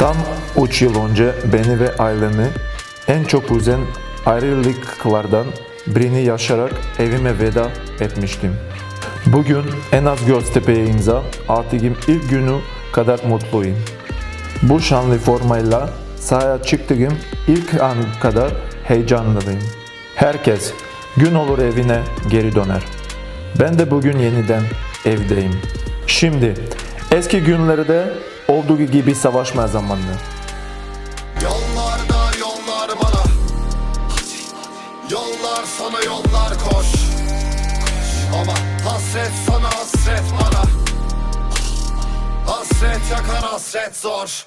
Tam 3 yıl önce beni ve ailemi en çok üzen ayrılıklardan birini yaşarak evime veda etmiştim. Bugün en az Göztepe'ye imza attığım ilk günü kadar mutluyum. Bu şanlı formayla sahaya çıktığım ilk an kadar heyecanlıyım. Herkes gün olur evine geri döner. Ben de bugün yeniden evdeyim. Şimdi eski günlerde olduğu gibi savaşma zamanı. Yollarda yollar bana. Yollar sana yollar koş. Ama hasret sana hasret bana. Hasret yakar hasret zor